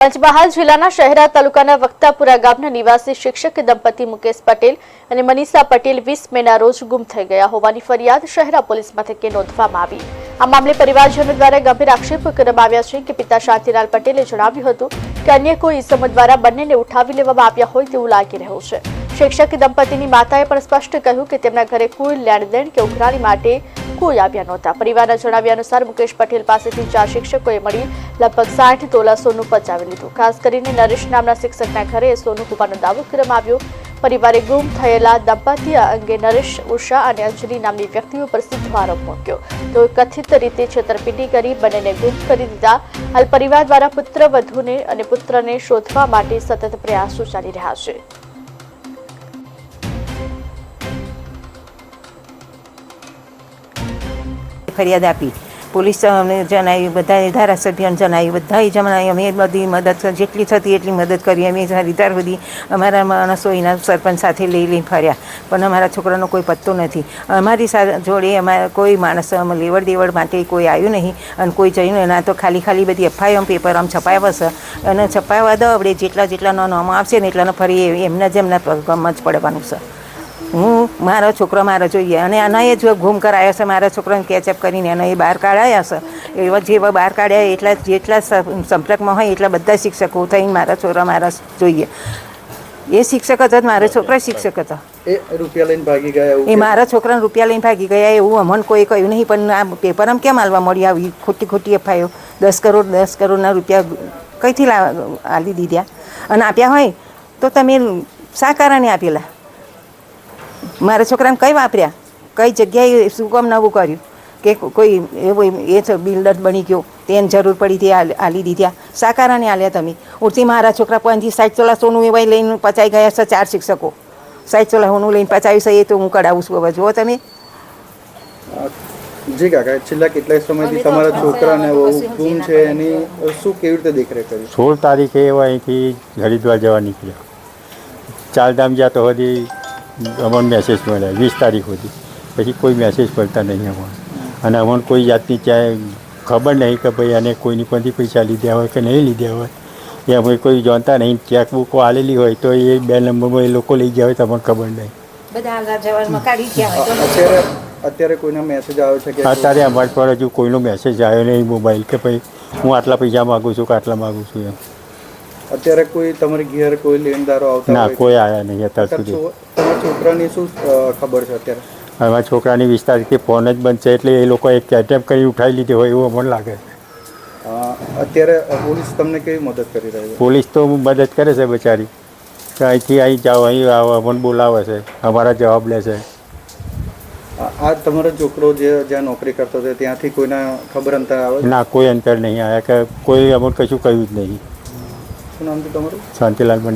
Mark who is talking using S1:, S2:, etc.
S1: પંચમહાલ જિલ્લાના શહેરા તાલુકાના વક્તાપુરા ગામના નિવાસી શિક્ષક દંપતી મુકેશ પટેલ અને મનીષા પટેલ વીસ મેના રોજ ગુમ થઈ ગયા હોવાની ફરિયાદ શહેરા પોલીસ મથકે નોંધવામાં આવી. આ મામલે પરિવારજનો દ્વારા ગંભીર આક્ષેપ કરવામાં આવ્યા છે કે પિતા શાંતિલાલ પટેલે જણાવ્યું હતું કે અન્ય કોઈ ઇસમો દ્વારા બંનેને ઉઠાવી લેવામાં આવ્યા હોય તેવું લાગી રહ્યું છે. શિક્ષક દંપતીની માતાએ પણ સ્પષ્ટ કહ્યું કે તેમના ઘરે કોઈ લેણદેણ કે ઉઘરાણી માટે કોઈ આવ્યા નહોતા. પરિવારના જણાવ્યા અનુસાર મુકેશ પટેલ પાસેથી ચાર શિક્ષકોએ મળી લગભગ સાઠ તોલા સોનું પચાવી લીધું. ખાસ કરીને નરેશ નામના શિક્ષકના ઘરે સોનું હોવાનો દાવો કરવામાં આવ્યો. પરિવારે ગુમ થયેલા દંપતી અંગે નરેશ, ઉષા અને અંજલિ નામની વ્યક્તિઓ પર સીધો આરોપ મૂક્યો. તો કથિત રીતે છેતરપિંડી કરી બંનેને ગુમ કરી દીધા. હાલ પરિવાર દ્વારા પુત્ર, વધુને અને પુત્રને શોધવા માટે સતત પ્રયાસો ચાલી રહ્યા છે.
S2: ફરિયાદ આપી. પોલીસ જણાવ્યું બધા ધારાસભ્યોને જણાવ્યું, બધાએ જણાવ્યું અમે બધી મદદ જેટલી થતી એટલી મદદ કરી. અમે હરિદ્વાર સુધી અમારા માણસો એના સરપંચ સાથે લઈ લઈ ફર્યા. પણ અમારા છોકરાનો કોઈ પત્તો નથી. અમારી સા- જોડે અમારા કોઈ માણસ લેવડ દેવડ માટે કોઈ આવ્યું નહીં અને કોઈ જઈને એના તો ખાલી ખાલી બધી એફઆઈઆર પેપર આમ છપાવ્યા છે અને છપાવવા દો આપણે જેટલા જેટલાનો નામ આવશે ને એટલાનો ફરી એમના જ એમના ગમ જ પડવાનું છે. હું મારો છોકરો મારો જોઈએ. અને આના એ જો ગુમ કરાયો છે મારા છોકરાને કેચઅપ કરીને એને એ બહાર કાઢાયા છે. એવા જેવા બહાર કાઢ્યા એટલા જેટલા સંપર્કમાં હોય એટલા બધા શિક્ષકો થઈને મારા છોકરા મારા જોઈએ. એ શિક્ષક હતો મારો છોકરો શિક્ષક હતો.
S3: એ રૂપિયા લઈને ભાગી ગયા
S2: એ મારા છોકરાને રૂપિયા લઈને ભાગી ગયા એવું અમને કોઈ કહ્યું નહીં પણ આ પેપર આમ કેમ હાલવા મળી આવી? ખોટી ખોટી એફઆઈઓ દસ કરોડ દસ કરોડના રૂપિયા કઈથી લાવી આલી દીધા? અને આપ્યા હોય તો તમે શા કારણે આપેલા. મારા છોકરાને કઈ વાપર્યા? કઈ જગ્યાએ શું કામ નવું કર્યું? કે કોઈ એવો એ છે બિલ્ડર બની ગયો. તેને જરૂર પડી હતી આલી દીધા. સાકારાને આલ્યા તમે. ઉડતી મારા છોકરા પાંચથી સાઠ ચોલા સોનું એવા લઈને પચાઈ ગયા છે ચાર શિક્ષકો. સાઠ ચોલા સોનું લઈને પચાવી છે એ તો હું કઢાવું છું હવે. જુઓ તમે.
S3: જી કાકા છેલ્લા કેટલાય સમયથી તમારા છોકરાને ગુમ છે એની શું કેવી રીતે દેખરેખ કરી?
S4: સોળ તારીખે એવા અહીંથી હરિદ્વાર જવા નીકળ્યા. ચારધામ જ્યાં તો હજી અમને મેસેજ મળ્યા વીસ તારીખ સુધી. પછી કોઈ મેસેજ પડતા નહીં અમારે. અને અમને કોઈ જાતની ક્યાંય ખબર નહીં કે ભાઈ આને કોઈની પણથી પૈસા લીધા હોય કે નહીં લીધા હોય. એ અમે કોઈ જાણતા નહીં. ચેકબુકો આલેલી હોય તો એ બે નંબરમાં એ લોકો લઈ ગયા હોય તો અમને ખબર નહીં.
S3: અત્યારે અત્યારે કોઈના મેસેજ આવે છે કે
S4: અત્યારે અમારી પર હજુ કોઈનો મેસેજ આવ્યો નહીં મોબાઈલ કે ભાઈ હું આટલા પૈસા માગું છું કે આટલા માગું છું એમ.
S3: અત્યારે કોઈ તમારી ઘેર કોઈ લેણદારો આવતા
S4: ના કોઈ આવ્યા નહીં અત્યાર સુધી.
S3: તમારા છોકરાની શું ખબર છે અત્યારે?
S4: અમારા છોકરાની વિસ્તાર કે ફોન જ બંધ છે એટલે એ લોકો એક એટેમ્પ કરી ઉઠાવી લીધી હોય એવું અમને લાગે.
S3: અત્યારે પોલીસ તમને કેવી મદદ કરી રહી છે?
S4: પોલીસ તો મદદ કરે છે બિચારી. કે અહીંથી અહીં જાઓ અહીં આવો અમને બોલાવે છે અમારા જવાબ લે છે.
S3: આ આ તમારો છોકરો જે જ્યાં નોકરી કરતો હતો ત્યાંથી કોઈના ખબર અંતર આવે?
S4: ના કોઈ અંતર નહીં આવ્યા કે કોઈ અમને કશું કહ્યું જ નહીં.
S3: શું નામ છે તમારું
S4: શાંતિલાલ મને